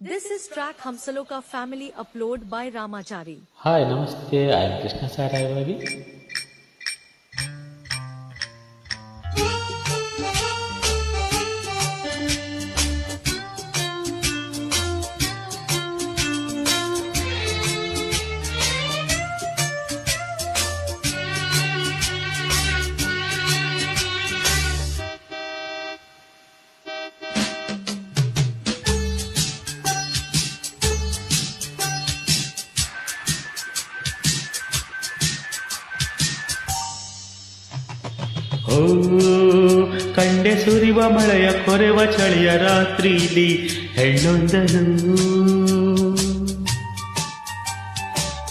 This is track Hamsaloka family upload by Ramachari. Hi, Namaste. I am Krishna Sarai ಓ, ಕಂಡೆ ಸುರಿವ ಮಳೆಯ ಕೊರೆವ ಚಳಿಯ ರಾತ್ರಿಲಿ ಹೆಣ್ಣೊಂದನು.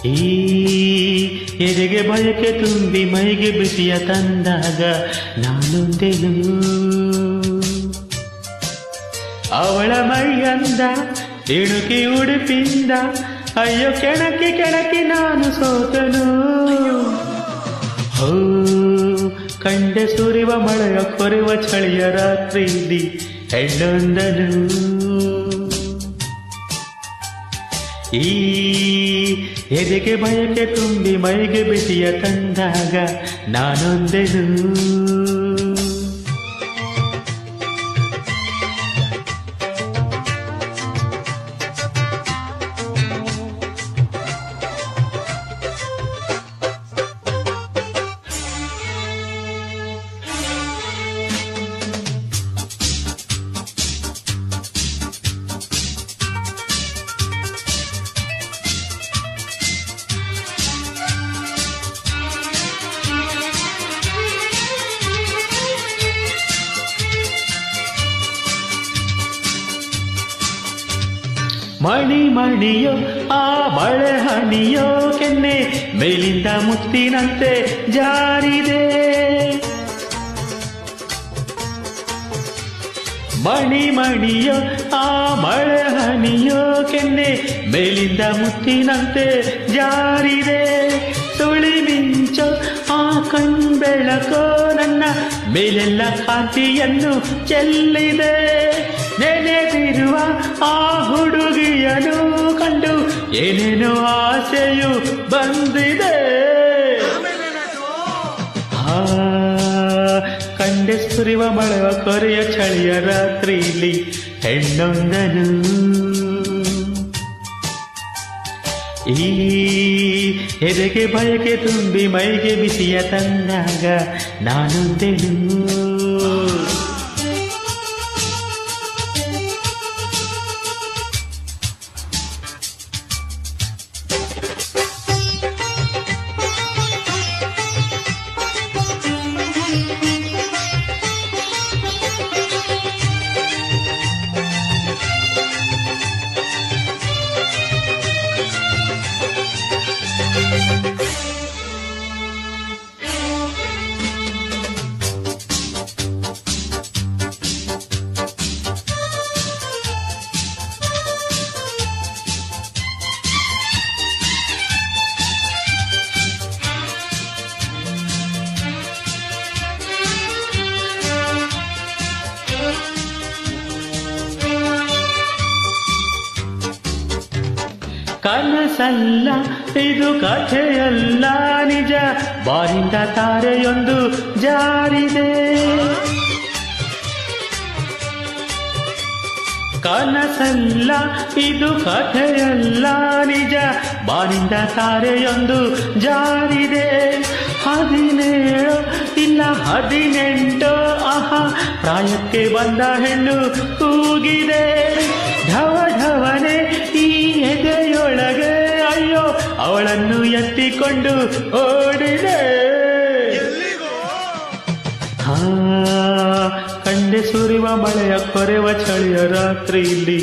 ಈ ಎದೆಗೆ ಬಯಕೆ ತುಂಬಿ ಮೈಗೆ ಬಿಸಿಯ ತಂದಾಗ ನಾನೊಂದೆನು. ಅವಳ ಮೈಯಂದ ಇಣುಕಿ ಉಡುಪಿಂದ ಅಯ್ಯೋ ಕೆಣಕಿ ಕೆಣಕಿ ನಾನು ಸೋತನು. ಕಂಡೆ ಸುರಿವ ಮಳೆಯ ಕೊರೆವ ಚಳಿಯ ರಾತ್ರಿಯಲ್ಲಿ ಹೆಣ್ಣೊಂದನು. ಈ ಎದೆಗೆ ಬಯಕೆ ತುಂಬಿ ಮೈಗೆ ಬಿಸಿಯ ತಂದಾಗ ನಾನೊಂದೆನು. ಮಣಿ ಮಣಿಯೋ, ಆ ಬಳೆ ಹಣಿಯೋ ಕೆನ್ನೆ ಮೇಲಿಂದ ಮುತ್ತಿನಂತೆ ಜಾರಿದೆ. ಮಣಿ ಮಣಿಯೋ, ಆ ಬಳೆ ಹಣಿಯೋ ಕೆನ್ನೆ ಮೇಲಿಂದ ಮುತ್ತಿನಂತೆ ಜಾರಿದೆ. ತುಳಿ ಮಿಂಚೋ, ಆ ಕಣ್ಬೆಳಕೋ ನನ್ನ ಮೇಲೆಲ್ಲ ಕಾಂತಿಯನ್ನು ಚೆಲ್ಲಿದೆ. ನೆನೆದಿರುವ ಆ ಏನೇನೋ ಆಸೆಯು ಬಂದಿದೆ? ಕಂಡೆ ಸುರಿವ ಮಳೆವ ಕೊರೆಯ ಚಳಿಯ ರಾತ್ರಿಲಿ ಹೆಣ್ಣೊಂದನು. ಈ ಎದೆಗೆ ಬಯಕೆ ತುಂಬಿ ಮೈಗೆ ಬಿಸಿಯ ತಂದಾಗ ನಾನೊಂದೆನು. ಕನಸಲ್ಲ, ಇದು ಕಥೆಯಲ್ಲ, ನಿಜ. ಬಾರಿಂದ ತಾರೆಯೊಂದು ಜಾರಿದೆ. ಕನಸಲ್ಲ, ಇದು ಕಥೆಯಲ್ಲ, ನಿಜ. ಬಾರಿಂದ ತಾರೆಯೊಂದು ಜಾರಿದೆ. ಹದಿನೇಳು ಇಲ್ಲ ಹದಿನೆಂಟು, ಆಹಾ. ಪ್ರಾಯಕ್ಕೆ ಬಂದ ಹೆಣ್ಣು ಕೂಗಿದೆ ಎತ್ತಿಕೊಂಡು ಓಡಿದೆ ಹಾ ಕಂಡೆ ಸುರಿವ ಮಳೆಯ ಕೊರೆವ ಚಳಿಯ ರಾತ್ರಿಯಲ್ಲಿ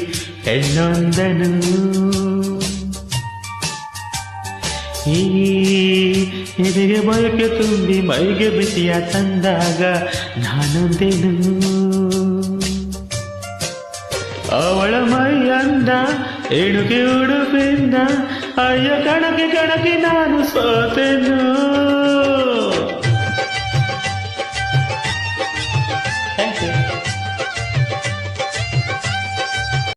ಹೆಣ್ಣೊಂದನು ಈ ಎದೆಗೆ ಬಯಕೆ ತುಂಬಿ ಮೈಗೆ ಬಿಸಿಯ ತಂದಾಗ ನಾನೊಂದೆನು ಅವಳ ಮೈಯಂದ ಎಣುಕೆ ಉಡುಪಿಂದ ಅಯ್ಯ ಕಣಕ್ಕೆ ಕಣಕ್ಕೆ ನಾನು ಸೋತೆನು